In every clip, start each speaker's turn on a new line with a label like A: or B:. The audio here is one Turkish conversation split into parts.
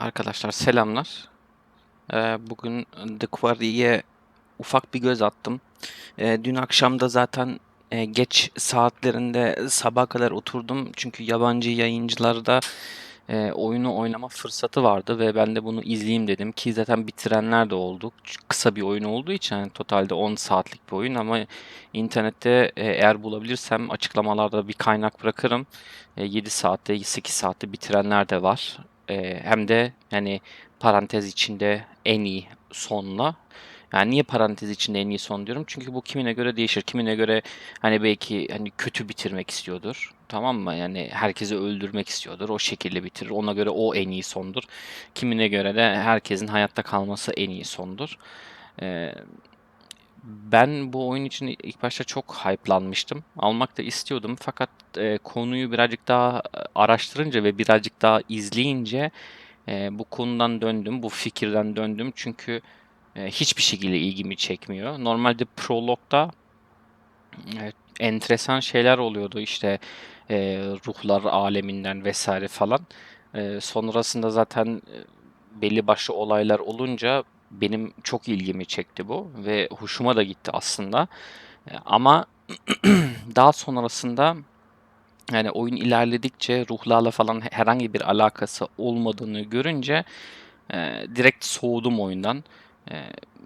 A: Arkadaşlar selamlar. Ee, bugün The Quarry'ye ufak bir göz attım. Ee, dün akşam da zaten e, geç saatlerinde sabaha kadar oturdum. Çünkü yabancı yayıncılarda e, oyunu oynama fırsatı vardı ve ben de bunu izleyeyim dedim. Ki zaten bitirenler de oldu. Kısa bir oyun olduğu için yani totalde 10 saatlik bir oyun ama internette e, eğer bulabilirsem açıklamalarda bir kaynak bırakırım. E, 7 saatte 8 saatte bitirenler de var. E, hem de yani parantez içinde en iyi sonla. Yani niye parantez içinde en iyi son diyorum? Çünkü bu kimine göre değişir. Kimine göre hani belki hani kötü bitirmek istiyordur. Tamam mı? Yani herkesi öldürmek istiyordur. O şekilde bitirir. Ona göre o en iyi sondur. Kimine göre de herkesin hayatta kalması en iyi sondur. Ee, ben bu oyun için ilk başta çok hype'lanmıştım. Almak da istiyordum fakat e, konuyu birazcık daha e, araştırınca ve birazcık daha izleyince e, bu konudan döndüm, bu fikirden döndüm. Çünkü e, hiçbir şekilde ilgimi çekmiyor. Normalde prologda e, enteresan şeyler oluyordu işte e, ruhlar aleminden vesaire falan. E, sonrasında zaten e, belli başlı olaylar olunca benim çok ilgimi çekti bu ve hoşuma da gitti aslında. E, ama daha sonrasında yani oyun ilerledikçe ruhlarla falan herhangi bir alakası olmadığını görünce e, direkt soğudum oyundan. E,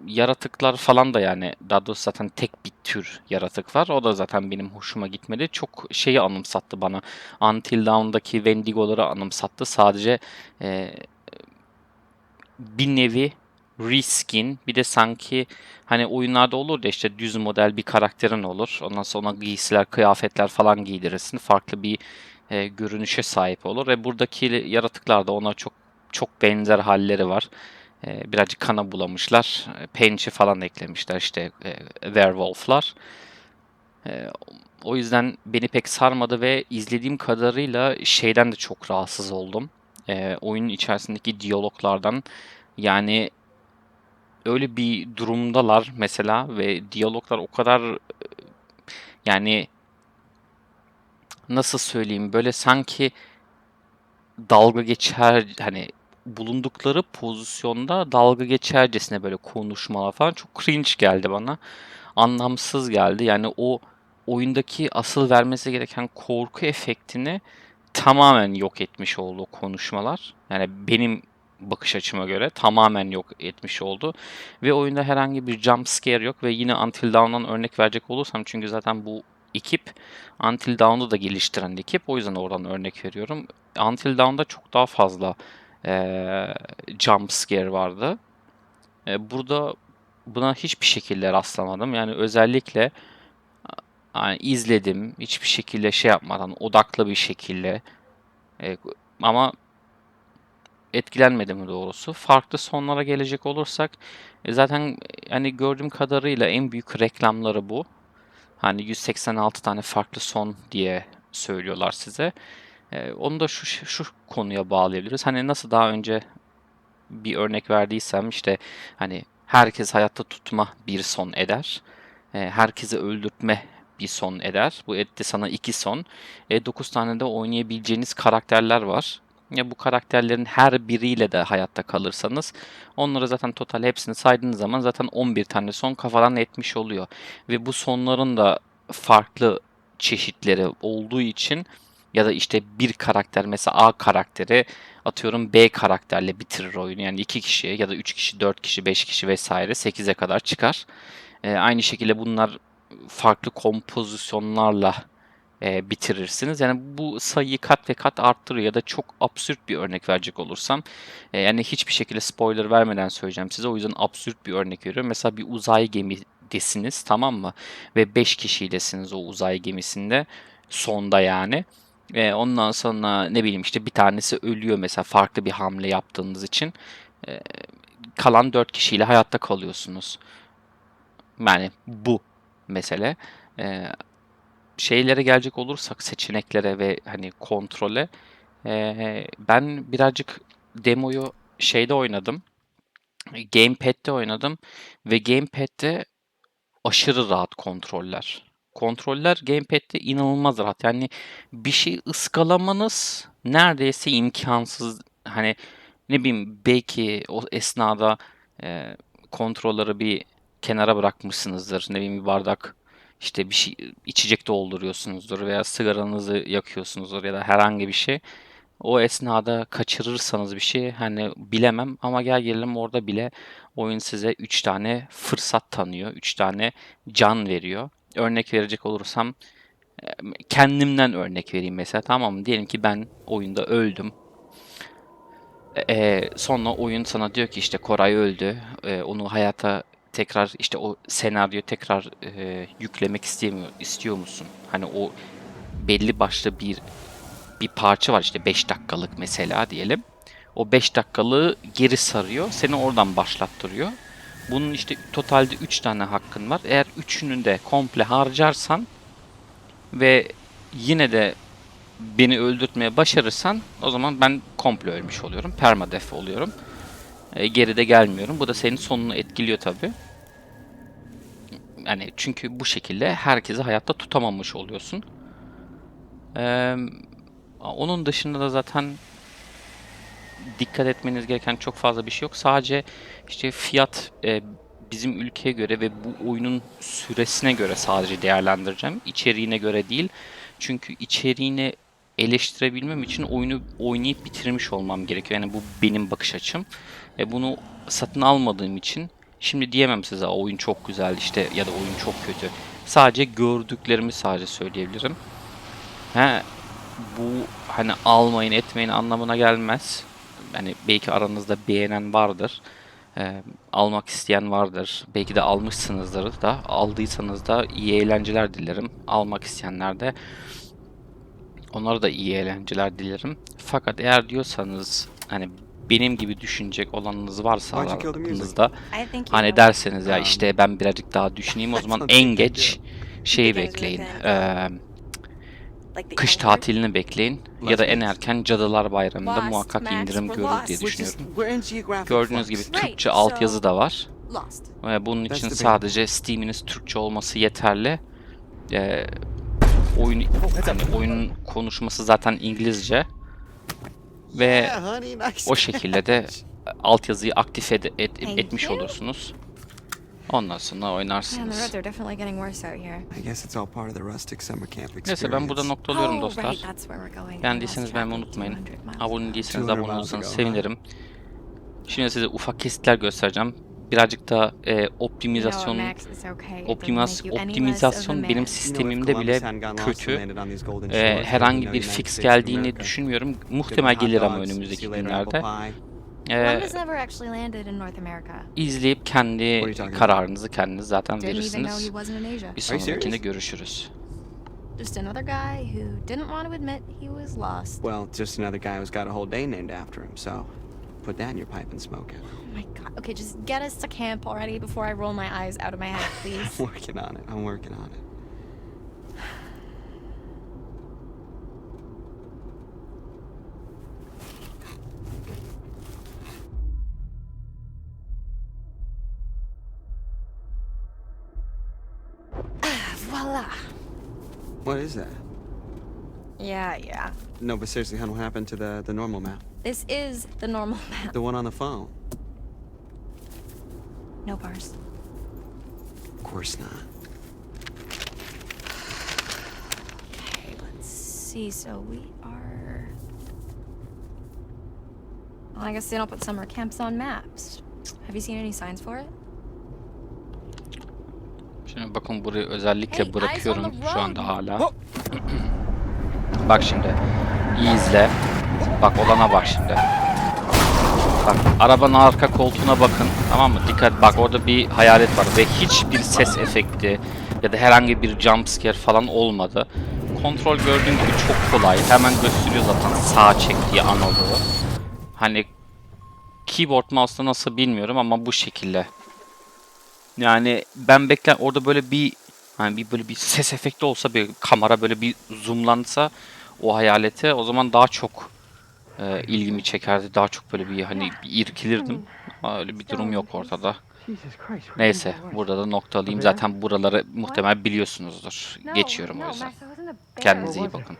A: yaratıklar falan da yani daha doğrusu zaten tek bir tür yaratık var. O da zaten benim hoşuma gitmedi. Çok şeyi anımsattı bana. Until Dawn'daki Wendigo'ları anımsattı. Sadece e, bir nevi reskin bir de sanki hani oyunlarda olur da işte düz model bir karakterin olur. Ondan sonra giysiler, kıyafetler falan giydirirsin. Farklı bir e, görünüşe sahip olur ve buradaki yaratıklar da ona çok çok benzer halleri var. E, birazcık kana bulamışlar. E, pençe falan eklemişler işte e, werewolf'lar. E, o yüzden beni pek sarmadı ve izlediğim kadarıyla şeyden de çok rahatsız oldum. E, oyunun içerisindeki diyaloglardan yani öyle bir durumdalar mesela ve diyaloglar o kadar e, yani nasıl söyleyeyim böyle sanki dalga geçer hani bulundukları pozisyonda dalga geçercesine böyle konuşmalar falan çok cringe geldi bana. Anlamsız geldi. Yani o oyundaki asıl vermesi gereken korku efektini tamamen yok etmiş oldu konuşmalar. Yani benim bakış açıma göre tamamen yok etmiş oldu. Ve oyunda herhangi bir jump scare yok ve yine Until Dawn'dan örnek verecek olursam çünkü zaten bu ekip Until Dawn'u da geliştiren ekip. O yüzden oradan örnek veriyorum. Until Dawn'da çok daha fazla e, jump scare vardı. E, burada buna hiçbir şekilde rastlamadım. Yani özellikle yani izledim hiçbir şekilde şey yapmadan odaklı bir şekilde e, ama etkilenmedim doğrusu. Farklı sonlara gelecek olursak e, zaten hani gördüğüm kadarıyla en büyük reklamları bu. Hani 186 tane farklı son diye söylüyorlar size. E, onu da şu şu konuya bağlayabiliriz. Hani nasıl daha önce bir örnek verdiysem işte hani herkes hayatta tutma bir son eder. E, herkese öldürtme bir son eder. Bu etti sana iki son. E, 9 tane de oynayabileceğiniz karakterler var. Ya bu karakterlerin her biriyle de hayatta kalırsanız onları zaten total hepsini saydığınız zaman zaten 11 tane son kafadan etmiş oluyor. Ve bu sonların da farklı çeşitleri olduğu için ya da işte bir karakter mesela A karakteri atıyorum B karakterle bitirir oyunu. Yani 2 kişi ya da 3 kişi, 4 kişi, 5 kişi vesaire 8'e kadar çıkar. Ee, aynı şekilde bunlar farklı kompozisyonlarla e, bitirirsiniz. Yani bu sayıyı kat ve kat arttırıyor ya da çok absürt bir örnek verecek olursam e, yani hiçbir şekilde spoiler vermeden söyleyeceğim size. O yüzden absürt bir örnek veriyorum. Mesela bir uzay gemidesiniz tamam mı? Ve 5 kişiylesiniz o uzay gemisinde sonda yani. E, ondan sonra ne bileyim işte bir tanesi ölüyor mesela farklı bir hamle yaptığınız için. E, kalan 4 kişiyle hayatta kalıyorsunuz. Yani bu mesele. E, şeylere gelecek olursak seçeneklere ve hani kontrole e, ben birazcık demoyu şeyde oynadım. Gamepad'de oynadım ve Gamepad'de aşırı rahat kontroller. Kontroller Gamepad'de inanılmaz rahat. Yani bir şey ıskalamanız neredeyse imkansız. Hani Ne bileyim belki o esnada e, kontrolleri bir kenara bırakmışsınızdır. Ne bileyim bir bardak işte bir şey içecek dolduruyorsunuzdur veya sigaranızı yakıyorsunuzdur ya da herhangi bir şey. O esnada kaçırırsanız bir şey hani bilemem ama gel gelelim orada bile oyun size 3 tane fırsat tanıyor. 3 tane can veriyor. Örnek verecek olursam kendimden örnek vereyim mesela tamam mı? Diyelim ki ben oyunda öldüm. E, sonra oyun sana diyor ki işte Koray öldü. E, onu hayata tekrar işte o senaryo tekrar e, yüklemek istemiyor istiyor musun? Hani o belli başlı bir bir parça var işte 5 dakikalık mesela diyelim. O 5 dakikalığı geri sarıyor. Seni oradan başlattırıyor. Bunun işte totalde 3 tane hakkın var. Eğer üçünü de komple harcarsan ve yine de beni öldürtmeye başarırsan o zaman ben komple ölmüş oluyorum. Permadef oluyorum. E, geride gelmiyorum. Bu da senin sonunu etkiliyor tabi. Yani çünkü bu şekilde herkesi hayatta tutamamış oluyorsun. Eee onun dışında da zaten dikkat etmeniz gereken çok fazla bir şey yok. Sadece işte fiyat e, bizim ülkeye göre ve bu oyunun süresine göre sadece değerlendireceğim. İçeriğine göre değil. Çünkü içeriğini eleştirebilmem için oyunu oynayıp bitirmiş olmam gerekiyor. Yani bu benim bakış açım. E, bunu satın almadığım için şimdi diyemem size "Aa, oyun çok güzel işte ya da oyun çok kötü. Sadece gördüklerimi sadece söyleyebilirim. He, bu hani almayın etmeyin anlamına gelmez. Hani belki aranızda beğenen vardır. Ee, almak isteyen vardır. Belki de almışsınızdır da. Aldıysanız da iyi eğlenceler dilerim. Almak isteyenler de onlara da iyi eğlenceler dilerim. Fakat eğer diyorsanız hani benim gibi düşünecek olanınız varsa aranızda hani derseniz ya işte ben birazcık daha düşüneyim o zaman en geç şeyi bekleyin. Ee, kış tatilini bekleyin ya da en erken Cadılar Bayramı'nda muhakkak indirim görür diye düşünüyorum. Gördüğünüz gibi Türkçe altyazı da var. Ve bunun için sadece Steam'iniz Türkçe olması yeterli. Ee, oyun hani oyunun konuşması zaten İngilizce ve o şekilde de altyazıyı aktif ed- et- etmiş olursunuz. Ondan sonra oynarsınız. Neyse ben burada noktalıyorum
B: oh,
A: dostlar. Beğendiyseniz beğenmeyi unutmayın.
B: 200 miles
A: Abone değilseniz
C: 200
A: abone olursanız sevinirim. Şimdi size ufak kesitler göstereceğim. Birazcık da e, optimizasyon optimaz optimizasyon benim sistemimde bile kötü.
C: wouldn't
A: herhangi bir fix geldiğini düşünmüyorum. Muhtemel gelir ama önümüzdeki günlerde. Ee,
B: America.
A: izleyip kendi kararınızı kendiniz zaten verirsiniz. Bir sonrakinde görüşürüz.
B: Just another guy who didn't want to admit he was lost.
C: Well, just another guy who's got a whole day named after him. So, put that in your pipe and smoke it.
B: Oh my god. Okay, just get us to camp already before I roll my eyes out of my head, please.
C: I'm working on it. I'm working on it.
B: Voila.
C: What is that?
B: Yeah, yeah.
C: No, but seriously, hon, what happened to the the normal map?
B: This is the normal map.
C: The one on the phone?
B: No bars.
C: Of course not.
B: Okay, let's see. So we are. Well, I guess they don't put summer camps on maps. Have you seen any signs for it?
A: Şimdi bakın burayı özellikle
B: Hey,
A: bırakıyorum şu anda hala. Bak şimdi. İyi izle. Bak olana bak şimdi. Bak arabanın arka koltuğuna bakın. Tamam mı? Dikkat bak orada bir hayalet var ve hiçbir ses efekti ya da herhangi bir jump falan olmadı. Kontrol gördüğün gibi çok kolay. Hemen gösteriyor zaten sağ çektiği analogu. Hani keyboard mouse'da nasıl bilmiyorum ama bu şekilde. Yani ben bekler orada böyle bir hani bir böyle bir ses efekti olsa bir kamera böyle bir zoomlansa o hayalete o zaman daha çok e, ilgimi çekerdi. Daha çok böyle bir hani bir irkilirdim. Ama öyle bir durum yok ortada. Neyse burada da noktalıyım. Zaten buraları muhtemel biliyorsunuzdur. Geçiyorum o yüzden. Kendinize iyi bakın.